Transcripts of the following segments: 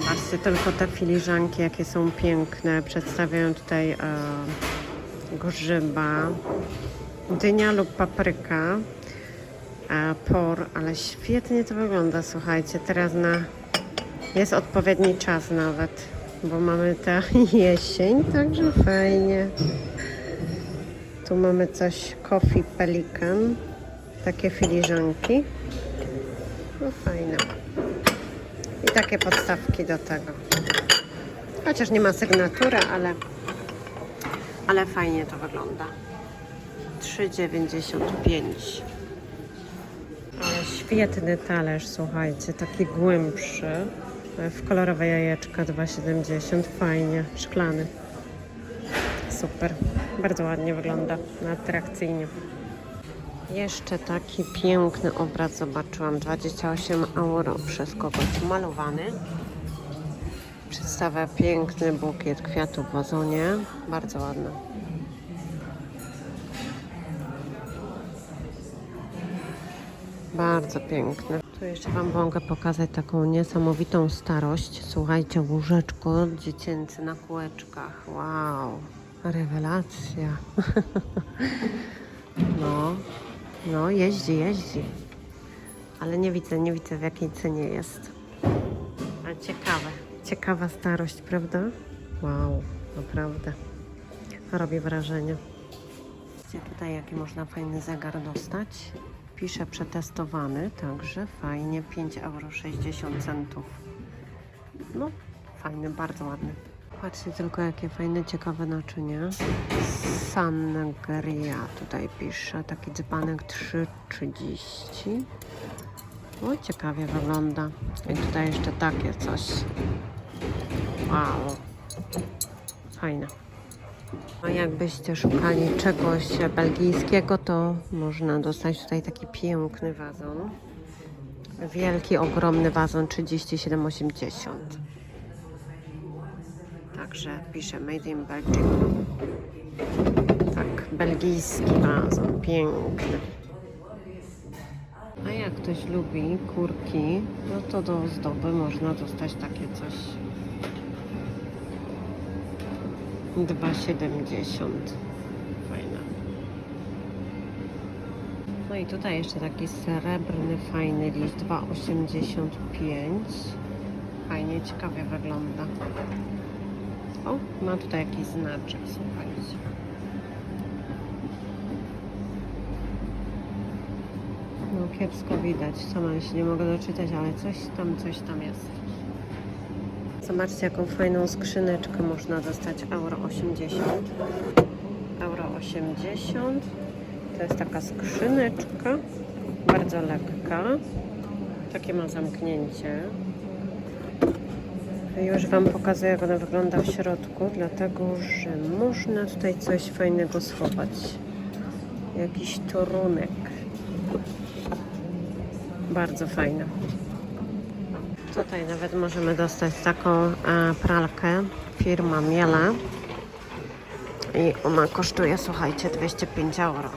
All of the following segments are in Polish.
Zobaczcie tylko te filiżanki, jakie są piękne. Przedstawiają tutaj e, grzyba, dynia lub papryka, e, por, ale świetnie to wygląda, słuchajcie. Teraz na jest odpowiedni czas nawet, bo mamy tę jesień, także fajnie. Tu mamy coś Coffee Pelican, takie filiżanki. No fajne. I takie podstawki do tego. Chociaż nie ma sygnatury, ale, ale fajnie to wygląda. 3,95. Ale świetny talerz, słuchajcie, taki głębszy. W kolorowe jajeczka 2,70. Fajnie, szklany. Super. Bardzo ładnie wygląda, atrakcyjnie. Jeszcze taki piękny obraz zobaczyłam. 28 euro przez kogoś malowany. Przedstawia piękny bukiet kwiatów w wazonie. Bardzo ładny. Bardzo piękny. Tu jeszcze Wam mogę pokazać taką niesamowitą starość. Słuchajcie, łóżeczko dziecięce na kółeczkach. Wow, rewelacja. No, jeździ, jeździ. Ale nie widzę, nie widzę w jakiej cenie jest. Ale ciekawe, ciekawa starość, prawda? Wow, naprawdę. Robi wrażenie. Zobaczcie tutaj, jaki można fajny zegar dostać. Pisze przetestowany, także fajnie, 5,60 euro. No, fajny, bardzo ładny. Patrzcie tylko, jakie fajne, ciekawe naczynia. Sangria tutaj pisze, taki dzbanek 3,30. O, ciekawie wygląda. I tutaj jeszcze takie coś. Wow. Fajne. A jakbyście szukali czegoś belgijskiego, to można dostać tutaj taki piękny wazon. Wielki, ogromny wazon 37,80. Także pisze Made in Belgium. Tak, belgijski wazon, piękny. A jak ktoś lubi kurki, no to do ozdoby można dostać takie coś. 2,70. Fajne. No i tutaj jeszcze taki srebrny, fajny list, 2,85. Fajnie, ciekawie wygląda. O, ma tutaj jakiś znaczek, słuchajcie. No kiepsko widać, sama się nie mogę doczytać, ale coś tam, coś tam jest. Zobaczcie, jaką fajną skrzyneczkę można dostać. Euro 80. Euro 80. To jest taka skrzyneczka, bardzo lekka. Takie ma zamknięcie. Już Wam pokazuję, jak ona wygląda w środku, dlatego że można tutaj coś fajnego schować. Jakiś torunek. Bardzo fajne. Tutaj nawet możemy dostać taką e, pralkę firma Miele. I ona kosztuje, słuchajcie, 205 euro.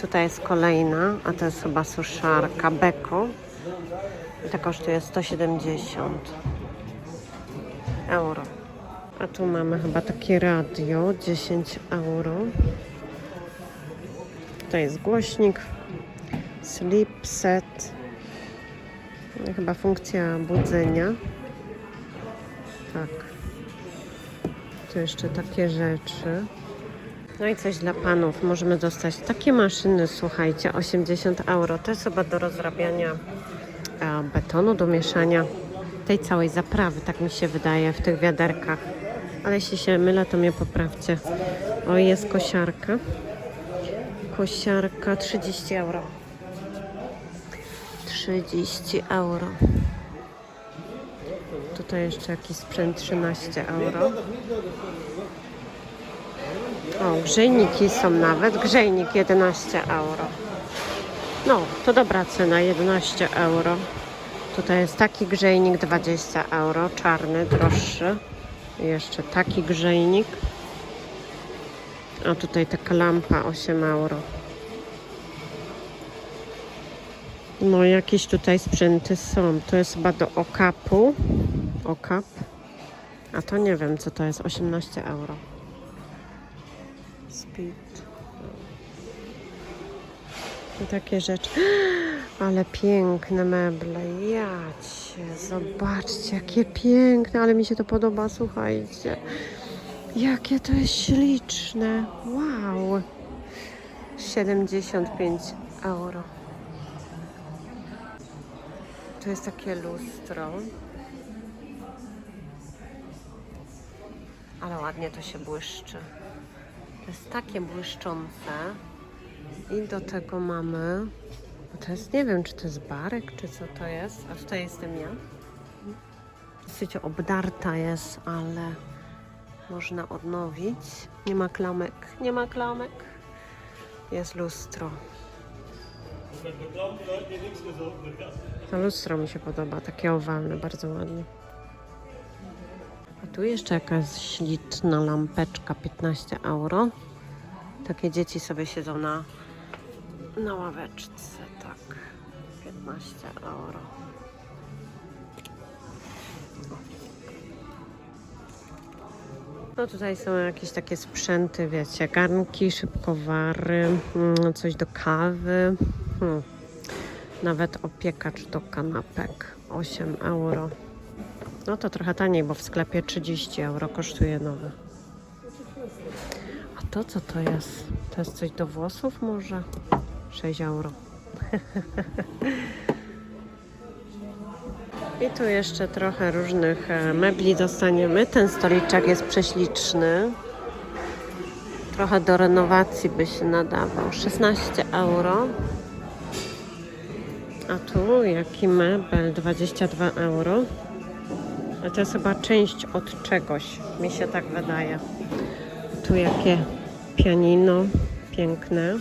Tutaj jest kolejna, a to jest chyba suszarka Beko. I ta kosztuje 170 euro. A tu mamy chyba takie radio, 10 euro. To jest głośnik, sleep set, chyba funkcja budzenia. Tak. Tu jeszcze takie rzeczy. No i coś dla panów. Możemy dostać takie maszyny, słuchajcie, 80 euro. To jest chyba do rozrabiania e, betonu, do mieszania tej całej zaprawy, tak mi się wydaje, w tych wiaderkach. Ale jeśli się mylę, to mnie poprawcie. O, jest kosiarka. Kosiarka 30 euro. 30 euro. Tutaj jeszcze jakiś sprzęt 13 euro. O, grzejniki są nawet. Grzejnik 11 euro. No, to dobra cena, 11 euro. Tutaj jest taki grzejnik 20 euro, czarny, droższy. Jeszcze taki grzejnik. A tutaj taka lampa 8 euro. No jakieś tutaj sprzęty są. To jest chyba do okapu. okap. A to nie wiem, co to jest. 18 euro. Speed. I takie rzeczy. Ale piękne meble. Jacie, zobaczcie, jakie piękne, ale mi się to podoba, słuchajcie. Jakie to jest śliczne. Wow. 75 euro. Tu jest takie lustro. Ale ładnie to się błyszczy. To jest takie błyszczące. I do tego mamy. To jest, nie wiem, czy to jest barek, czy co to jest. A tutaj jestem ja. Dosyć obdarta jest, ale można odnowić. Nie ma klamek, nie ma klamek. Jest lustro. To lustro mi się podoba, takie owalne, bardzo ładnie. A tu jeszcze jakaś śliczna lampeczka, 15 euro. Takie dzieci sobie siedzą na, na ławeczce, tak. 15 euro. No tutaj są jakieś takie sprzęty, wiecie, garnki, szybkowary, mm, coś do kawy. Hmm. Nawet opiekacz do kanapek. 8 euro. No to trochę taniej, bo w sklepie 30 euro kosztuje nowy. To co to jest? To jest coś do włosów może? 6 euro. I tu jeszcze trochę różnych e, mebli dostaniemy. Ten stoliczek jest prześliczny. Trochę do renowacji by się nadawał. 16 euro. A tu jaki mebel? 22 euro. A to jest chyba część od czegoś. Mi się tak wydaje. Tu jakie pianino piękne.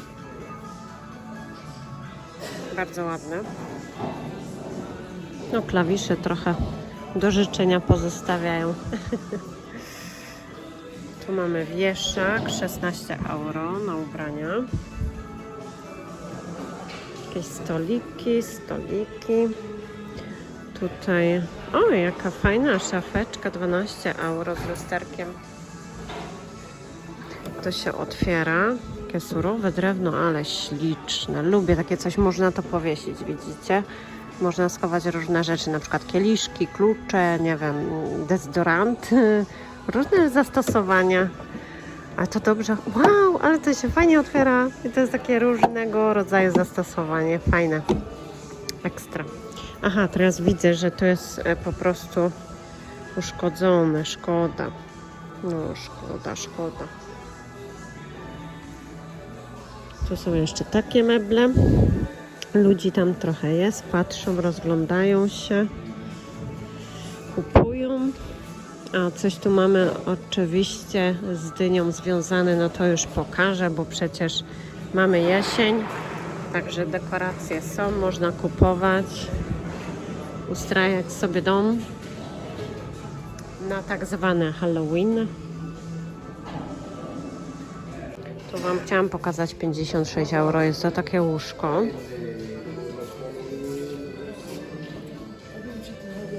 Bardzo ładne. No klawisze trochę do życzenia pozostawiają. tu mamy wieszak 16 euro na ubrania. Jakieś stoliki, stoliki. Tutaj, o jaka fajna szafeczka, 12 euro z lusterkiem. To się otwiera. Takie surowe drewno, ale śliczne. Lubię takie coś, można to powiesić, widzicie? Można schować różne rzeczy, na przykład kieliszki, klucze, nie wiem, dezodoranty, różne zastosowania. A to dobrze, wow, ale to się fajnie otwiera i to jest takie różnego rodzaju zastosowanie, fajne, ekstra. Aha, teraz widzę, że to jest e, po prostu uszkodzone, szkoda. No, szkoda, szkoda. Tu są jeszcze takie meble. Ludzi tam trochę jest, patrzą, rozglądają się, kupują. A coś tu mamy oczywiście z dynią związane, no to już pokażę, bo przecież mamy jesień, także dekoracje są, można kupować, ustrajać sobie dom na tak zwane Halloween. Wam chciałam pokazać 56 euro, jest to takie łóżko.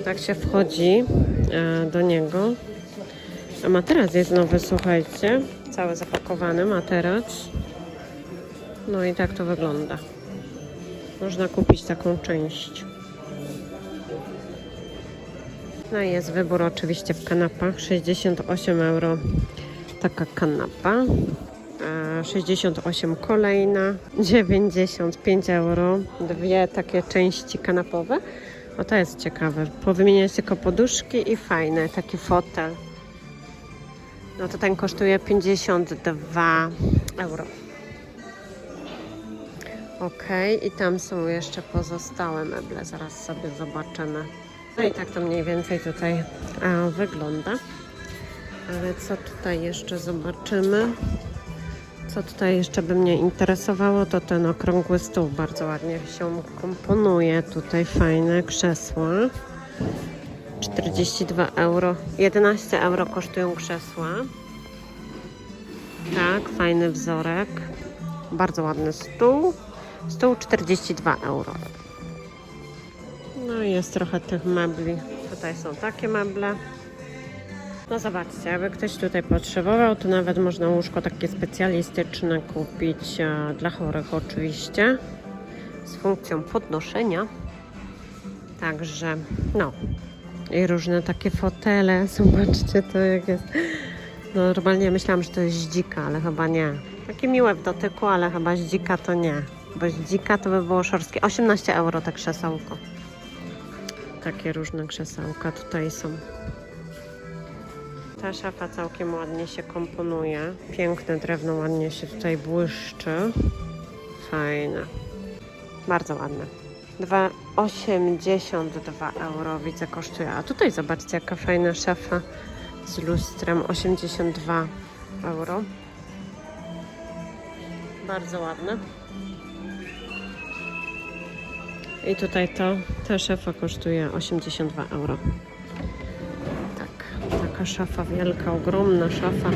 Tak się wchodzi e, do niego. A materac jest nowy, słuchajcie. Cały zapakowany materac. No i tak to wygląda. Można kupić taką część. No i jest wybór oczywiście w kanapach. 68 euro taka kanapa. E, 68 kolejna. 95 euro. Dwie takie części kanapowe. O to jest ciekawe. Powymieniać tylko poduszki i fajne. Taki fotel. No to ten kosztuje 52 euro. Ok, i tam są jeszcze pozostałe meble. Zaraz sobie zobaczymy. No i tak to mniej więcej tutaj a, wygląda. Ale co tutaj jeszcze zobaczymy? Co tutaj jeszcze by mnie interesowało, to ten okrągły stół. Bardzo ładnie się komponuje. Tutaj fajne krzesła. 42 euro. 11 euro kosztują krzesła. Tak, fajny wzorek. Bardzo ładny stół. Stół 42 euro. No i jest trochę tych mebli. tutaj są takie meble. No zobaczcie, jakby ktoś tutaj potrzebował, to nawet można łóżko takie specjalistyczne kupić e, dla chorych oczywiście. Z funkcją podnoszenia. Także no. I różne takie fotele. Zobaczcie to jak jest. No, normalnie myślałam, że to jest dzika, ale chyba nie. Takie miłe w dotyku, ale chyba dzika to nie. Bo dzika to by było szorskie. 18 euro te krzesełko. Takie różne krzesełka tutaj są. Ta szafa całkiem ładnie się komponuje. Piękne drewno ładnie się tutaj błyszczy. Fajne. Bardzo ładne. 2,82 euro widzę kosztuje. A tutaj zobaczcie jaka fajna szafa z lustrem. 82 euro. Bardzo ładne. I tutaj to, ta szafa kosztuje 82 euro. Tak, taka szafa wielka, ogromna szafa.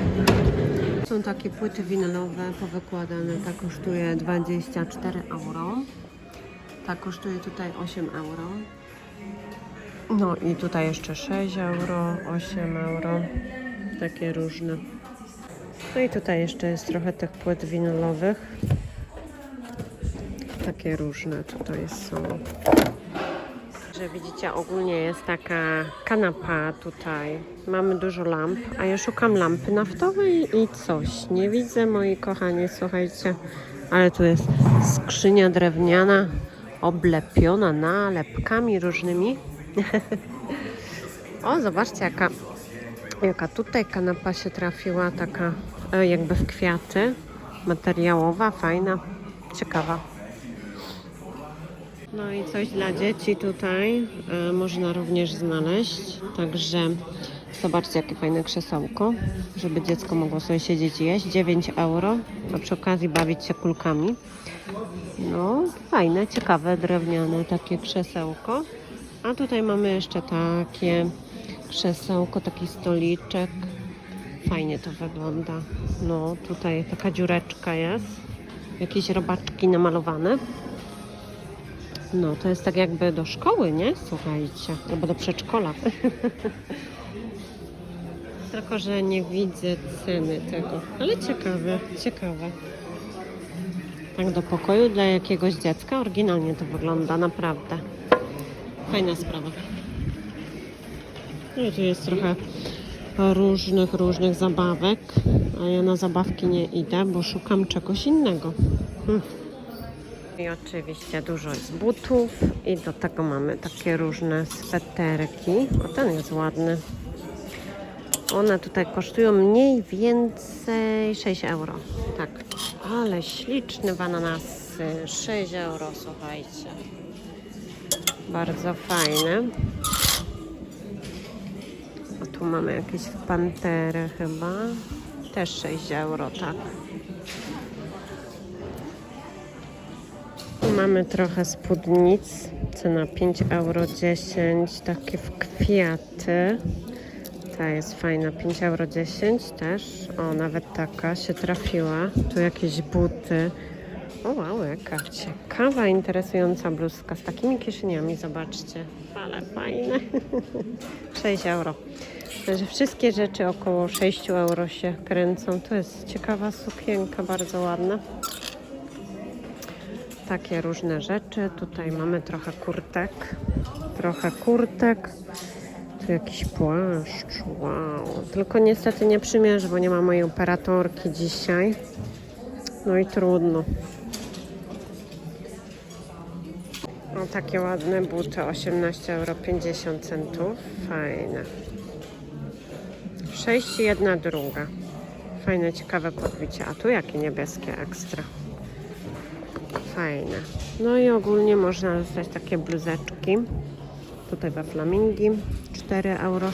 Są takie płyty winylowe powykładane, ta kosztuje 24 euro. Ta kosztuje tutaj 8 euro. No i tutaj jeszcze 6 euro, 8 euro. Takie różne. No i tutaj jeszcze jest trochę tych płyt winylowych. Takie różne tutaj są. Że widzicie, ogólnie jest taka kanapa tutaj. Mamy dużo lamp, a ja szukam lampy naftowej i coś. Nie widzę, moi kochani, słuchajcie. Ale tu jest skrzynia drewniana, oblepiona nalepkami różnymi. o, zobaczcie, jaka, jaka tutaj kanapa się trafiła, taka e, jakby w kwiaty. Materiałowa, fajna, ciekawa. No i coś dla dzieci tutaj e, można również znaleźć. Także zobaczcie, jakie fajne krzesełko, żeby dziecko mogło sobie siedzieć i jeść. 9 euro, a przy okazji bawić się kulkami. No, fajne, ciekawe, drewniane takie krzesełko. A tutaj mamy jeszcze takie krzesełko, taki stoliczek. Fajnie to wygląda. No, tutaj taka dziureczka jest. Jakieś robaczki namalowane. No, to jest tak jakby do szkoły, nie? Słuchajcie, albo do przedszkola. Tylko, że nie widzę ceny tego, ale ciekawe, ciekawe. Tak do pokoju dla jakiegoś dziecka, oryginalnie to wygląda, naprawdę. Fajna sprawa. No i tu jest trochę różnych, różnych zabawek, a ja na zabawki nie idę, bo szukam czegoś innego. Hm. I oczywiście dużo jest butów i do tego mamy takie różne sweterki. O, ten jest ładny. One tutaj kosztują mniej więcej 6 euro. Tak, ale śliczny ananasy. 6 euro, słuchajcie. Bardzo fajne. A tu mamy jakieś pantery chyba. Też 6 euro, tak. Mamy trochę spódnic. Cena 5 euro 10, takie w kwiaty. Ta jest fajna, 5 euro 10 też. O, nawet taka się trafiła. Tu jakieś buty. O wow, jaka ciekawa, interesująca bluzka z takimi kieszeniami, zobaczcie. Ale fajne. 6 euro. Także wszystkie rzeczy około 6 euro się kręcą. To jest ciekawa sukienka, bardzo ładna takie różne rzeczy. Tutaj mamy trochę kurtek. Trochę kurtek. Tu jakiś płaszcz. Wow. Tylko niestety nie przymierzę, bo nie ma mojej operatorki dzisiaj. No i trudno. O, takie ładne buty. 18,50 euro. Fajne. 6 i jedna druga. Fajne, ciekawe podbicie. A tu jakie niebieskie ekstra. Fajne. No i ogólnie można dostać takie bluzeczki. Tutaj we flamingi 4,60 euro.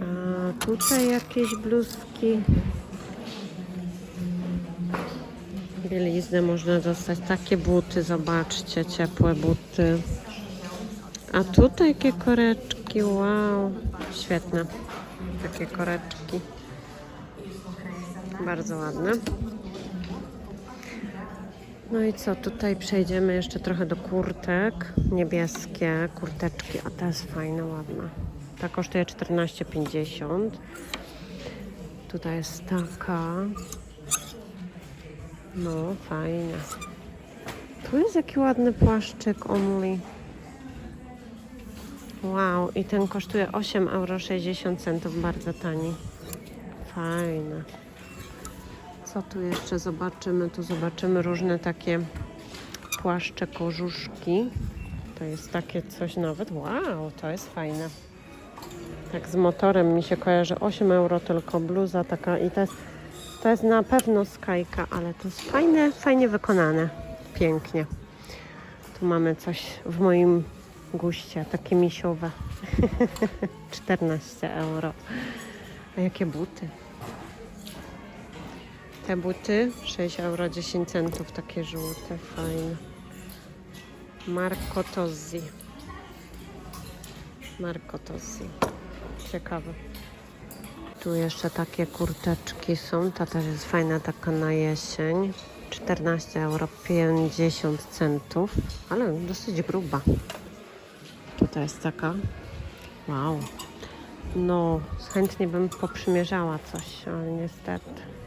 A tutaj jakieś bluzki. Bieliznę można dostać. Takie buty, zobaczcie, ciepłe buty. A tutaj jakie koreczki, wow, świetne. Takie koreczki. No i co, tutaj przejdziemy jeszcze trochę do kurtek. Niebieskie kurteczki, a ta jest fajna, ładna. Ta kosztuje 14,50. Tutaj jest taka. No, fajna. Tu jest jaki ładny płaszczyk Only. Wow, i ten kosztuje 8,60 euro, bardzo tani. Fajne. Co tu jeszcze zobaczymy? Tu zobaczymy różne takie płaszcze, kożuszki. To jest takie coś nawet. Wow, to jest fajne. Tak z motorem mi się kojarzy 8 euro tylko bluza taka i to jest, to jest na pewno skajka, ale to jest fajne, fajnie wykonane. Pięknie. Tu mamy coś w moim guście, takie misiowe. 14 euro. A jakie buty? Te buty 6 euro 10 centów, takie żółte, fajne. Marco Tozzi. Marco Tozzi. Ciekawe. Tu jeszcze takie kurteczki są. Ta też jest fajna, taka na jesień. 14 euro 50 centów, ale dosyć gruba. Tutaj jest taka. Wow. No, chętnie bym poprzymierzała coś, ale niestety.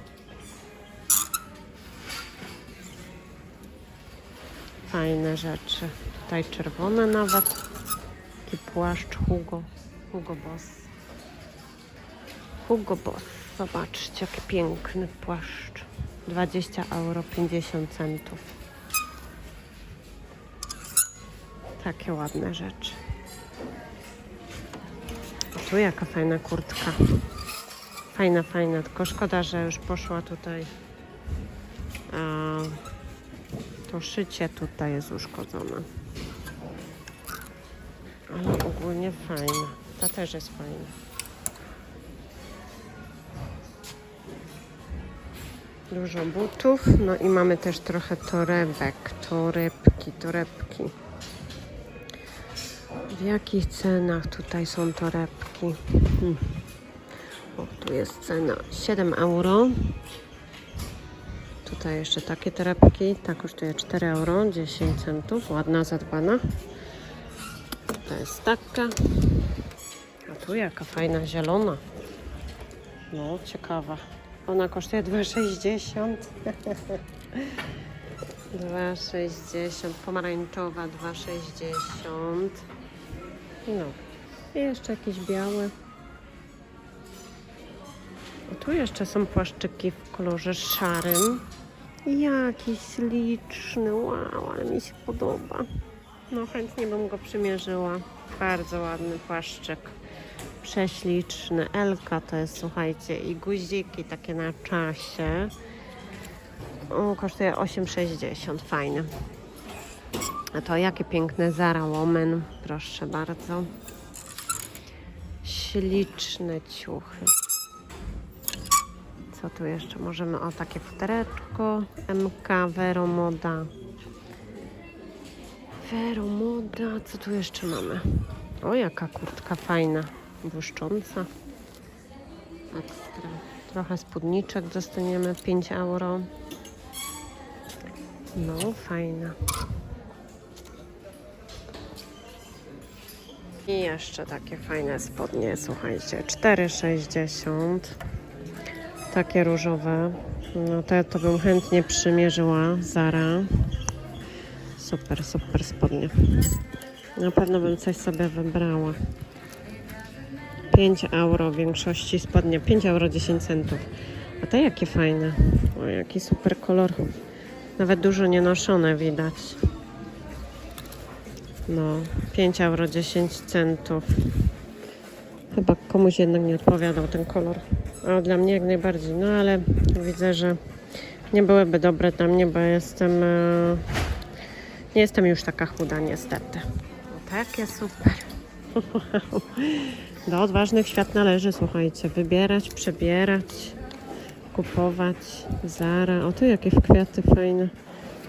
Fajne rzeczy. Tutaj czerwone nawet. Taki płaszcz Hugo. Hugo Boss. Hugo Boss. Zobaczcie, jaki piękny płaszcz. 20 euro 50 centów. Takie ładne rzeczy. Tu jaka fajna kurtka. Fajna, fajna, tylko szkoda, że już poszła tutaj. A, to szycie tutaj jest uszkodzone. Ale ogólnie fajna. Ta też jest fajna. Dużo butów. No i mamy też trochę torebek. Torebki, torebki. W jakich cenach tutaj są torebki? Hmm. O, tu jest cena 7 euro. Tutaj jeszcze takie torebki. Ta kosztuje 4 euro 10 centów. Ładna, zadbana. To jest taka. A tu jaka fajna zielona. No, ciekawa. Ona kosztuje 2,60. 2,60. Pomarańczowa 2,60. No. I jeszcze jakieś białe. O, tu jeszcze są płaszczyki w kolorze szarym. Jakiś liczny. Wow, ale mi się podoba. No chętnie bym go przymierzyła. Bardzo ładny płaszczyk. Prześliczny. Elka to jest, słuchajcie, i guziki takie na czasie. O, kosztuje 8,60. Fajny. A to jakie piękne Zara Woman. Proszę bardzo. Śliczne ciuchy. Co tu jeszcze możemy? O, takie futereczko. MK Vero Moda. Vero Moda. Co tu jeszcze mamy? O, jaka kurtka fajna. Błyszcząca. Ekstra. Trochę spódniczek dostaniemy. 5 euro. No, fajna. I jeszcze takie fajne spodnie, słuchajcie. 4,60. Takie różowe. No te to bym chętnie przymierzyła. Zara. Super, super spodnie. Na pewno bym coś sobie wybrała. 5 euro w większości spodnie. 5 euro 10 centów. A te jakie fajne. O, jaki super kolor. Nawet dużo nie noszone widać. No, 5 euro 10 centów. Chyba komuś jednak nie odpowiadał ten kolor. A dla mnie jak najbardziej. No ale widzę, że nie byłyby dobre dla mnie, bo jestem. E, nie jestem już taka chuda niestety. No takie super. Do odważnych świat należy, słuchajcie. Wybierać, przebierać, kupować. Zara. O tu jakie kwiaty fajne.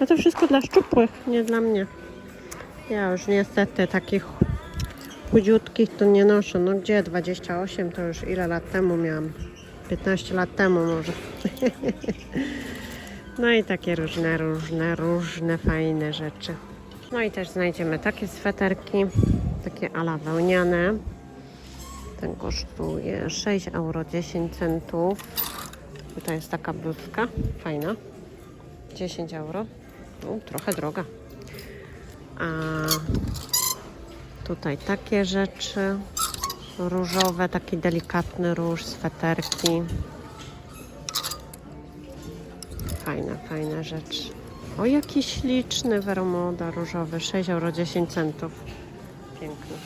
A to wszystko dla szczupłych, nie dla mnie. Ja już niestety takich chudziutkich to nie noszę. No gdzie 28 to już ile lat temu miałam? 15 lat temu może. No i takie różne, różne, różne fajne rzeczy. No i też znajdziemy takie sweterki, takie ala wełniane. Ten kosztuje 6 euro 10 centów. Tutaj jest taka bluzka, fajna. 10 euro. U, trochę droga. A tutaj takie rzeczy. Różowe, taki delikatny róż, sweterki. Fajne, fajne rzeczy. O, jaki śliczny Veromoda różowy, 6 euro 10 centów. Piękny.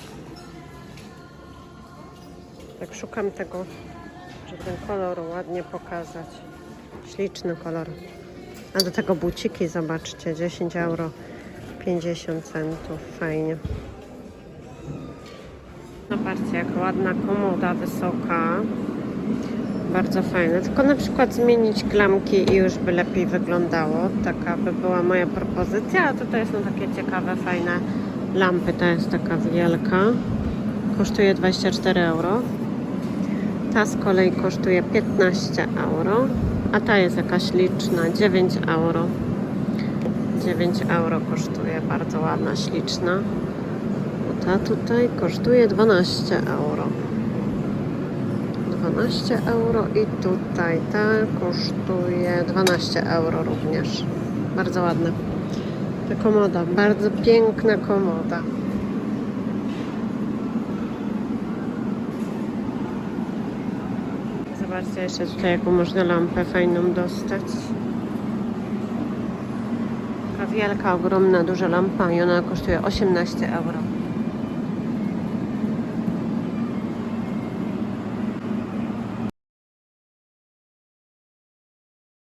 Tak szukam tego, żeby ten kolor ładnie pokazać. Śliczny kolor. A do tego buciki, zobaczcie, 10 euro 50 centów. Fajnie. Zobaczcie, jak ładna komoda wysoka. Bardzo fajne. Tylko na przykład zmienić klamki i już by lepiej wyglądało. Taka by była moja propozycja. A tutaj są takie ciekawe, fajne lampy. Ta jest taka wielka. Kosztuje 24 euro. Ta z kolei kosztuje 15 euro. A ta jest jakaś liczna. 9 euro. 9 euro kosztuje. Bardzo ładna, śliczna. Ta tutaj kosztuje 12 euro. 12 euro i tutaj ta kosztuje 12 euro również. Bardzo ładna. Ta komoda, bardzo piękna komoda. Zobaczcie jeszcze tutaj jaką można lampę fajną dostać. Taka wielka, ogromna, duża lampa i ona kosztuje 18 euro.